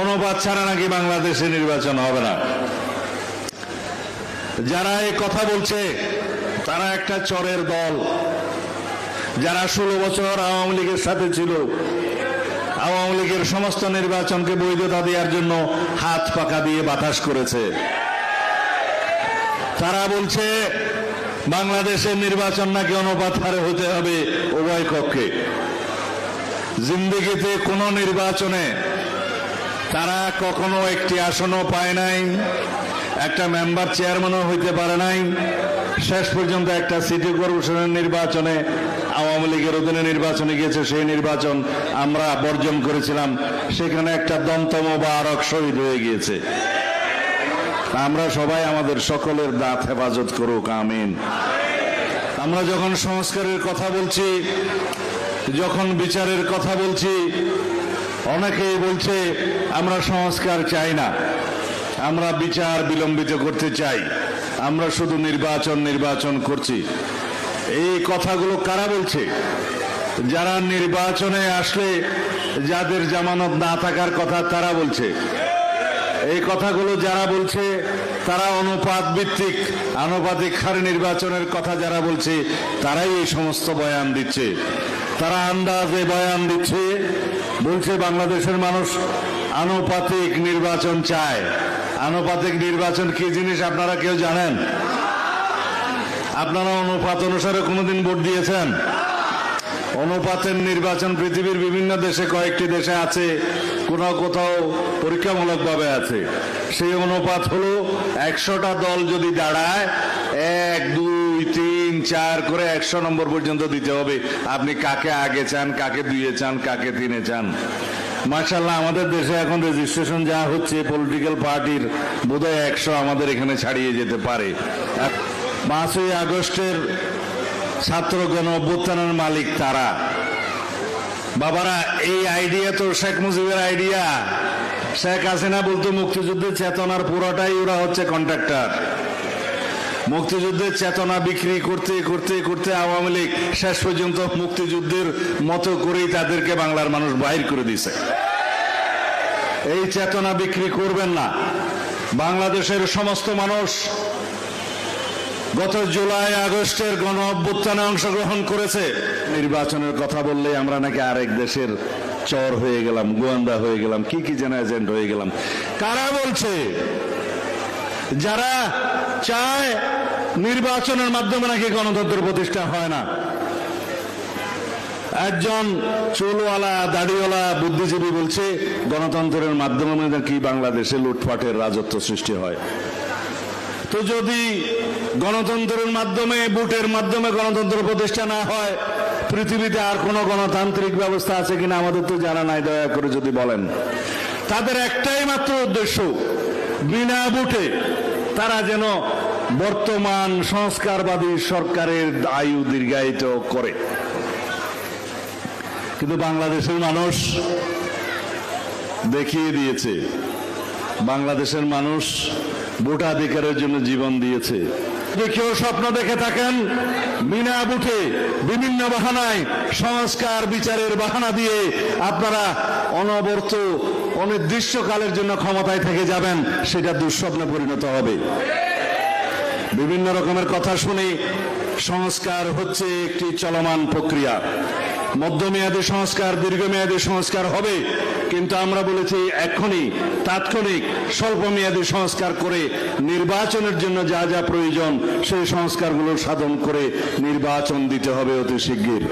অনুপাত ছাড়া নাকি বাংলাদেশে নির্বাচন হবে না। যারা এই কথা বলছে, তারা একটা চরের দল। যারা ষোলো বছর আওয়ামী লীগের সাথে ছিল, আওয়ামী লীগের সমস্ত নির্বাচনকে বৈধতা দেওয়ার জন্য হাত পাকা দিয়ে বাতাস করেছে। তারা বলছে বাংলাদেশের নির্বাচন নাকি অনুপাত হারে হতে হবে উভয় কক্ষে। জিন্দিগিতে কোন নির্বাচনে তারা কখনো একটি আসনও পায় নাই, একটা মেম্বার চেয়ারম্যানও হইতে পারে নাই। শেষ পর্যন্ত একটা সিটি কর্পোরেশনের নির্বাচনে, আওয়ামী লীগের অধীনে নির্বাচনে গিয়েছে, সেই নির্বাচন আমরা বর্জন করেছিলাম। সেখানে একটা দন্তম বা আরক শহীদ হয়ে গিয়েছে। আমরা সবাই আমাদের সকলের দাঁত হেফাজত করুক, আমিন। আমরা যখন সংস্কারের কথা বলছি, যখন বিচারের কথা বলছি অনেকেই বলছে, আমরা সংস্কার চাই না। আমরা বিচার বিলম্বিত করতে চাই। আমরা শুধু নির্বাচন নির্বাচন করছি। এই কথাগুলো কারা বলছে? যারা নির্বাচনে আসলে যাদের জামানত না থাকার কথা তারা বলছে। এই কথাগুলো যারা বলছে, তারা অনুপাত ভিত্তিক, আনুপাতিক হারে নির্বাচনের কথা যারা বলছে, তারাই এই সমস্ত বয়ান দিচ্ছে। তারা আন্দাজে বয়ান দিচ্ছে, বলছে বাংলাদেশের মানুষ আনুপাতিক নির্বাচন চায়। আনুপাতিক নির্বাচন কি জিনিস আপনারা কেউ জানেন? আপনারা অনুপাত অনুসারে কোনোদিন ভোট দিয়েছেন? অনুপাতের নির্বাচন পৃথিবীর বিভিন্ন দেশে কয়েকটি দেশে আছে কোথাও কোথাও পরীক্ষামূলকভাবে আছে। সেই অনুপাত হলো একশোটা দল যদি দাঁড়ায়, এক, দুই, তিন চার করে একশো নম্বর পর্যন্ত দিতে হবে। আপনি কাকে আগে চান, কাকে দুইয়ে চান, কাকে তিনে চান। মার্শাল্লাহ আমাদের দেশে এখন রেজিস্ট্রেশন যা হচ্ছে পলিটিক্যাল পার্টির বোধহয় একশো আমাদের এখানে ছাড়িয়ে যেতে পারে। পাঁচই আগস্টের ছাত্র গণ অভ্যুত্থানের মালিক তারা। বাবারা, এই আইডিয়া তো শেখ মুজিবের আইডিয়া শেখ হাসিনা বলতো, মুক্তিযুদ্ধের চেতনার পুরোটাই ওরা হচ্ছে কন্ট্রাক্টর মুক্তিযুদ্ধের চেতনা বিক্রি করতে করতে করতে আওয়ামী লীগ শেষ পর্যন্ত মুক্তিযুদ্ধের মতো করেই তাদেরকে বাংলার মানুষ বাহির করে দিছে এই চেতনা বিক্রি করবেন না। বাংলাদেশের সমস্ত মানুষ গত জুলাই আগস্টের গণ অভ্যুত্থানে অংশগ্রহণ করেছে। নির্বাচনের কথা বললে আমরা নাকি আরেক দেশের চর হয়ে গেলাম, গোয়েন্দা হয়ে গেলাম, কি কি যেন এজেন্ট হয়ে গেলাম। কারা বলছে? যারা চায় নির্বাচনের মাধ্যমে নাকি গণতন্ত্র প্রতিষ্ঠা হয় না। একজন চুলওয়ালা, দাড়িওয়ালা বুদ্ধিজীবী বলছে, গণতন্ত্রের মাধ্যমে নাকি বাংলাদেশে লুটপাটের রাজত্ব সৃষ্টি হয়। তো যদি গণতন্ত্রের মাধ্যমে, বুটের মাধ্যমে গণতন্ত্র প্রতিষ্ঠা না হয়, পৃথিবীতে আর কোনো গণতান্ত্রিক ব্যবস্থা আছে কিনা আমাদের তো জানা নাই, দয়া করে যদি বলেন। তাদের একটাই মাত্র উদ্দেশ্য বিনা ভোটে তারা যেন বর্তমান সংস্কারবাদী সরকারের আয়ু দীর্ঘায়িত করে। কিন্তু বাংলাদেশের মানুষ দেখিয়ে দিয়েছে, বাংলাদেশের মানুষ ভোটাধিকারের জন্য জীবন দিয়েছে। যদি কেউ স্বপ্ন দেখে থাকেন, বিনা বুটে বিভিন্ন বাহানায় সংস্কার বিচারের বাহানা দিয়ে আপনারা অনবর্ত অনির্দিষ্টকালের জন্য ক্ষমতায় থেকে যাবেন, সেটা দুঃস্বপ্নে পরিণত হবে। বিভিন্ন রকমের কথা শুনে, সংস্কার হচ্ছে একটি চলমান প্রক্রিয়া। মধ্যমেয়াদী সংস্কার, দীর্ঘমেয়াদী সংস্কার হবে, কিন্তু আমরা বলেছি এখনই তাৎক্ষণিক, স্বল্পমেয়াদী সংস্কার করে নির্বাচনের জন্য যা যা প্রয়োজন, সেই সংস্কারগুলো সাধন করে নির্বাচন দিতে হবে অতি শিগগির।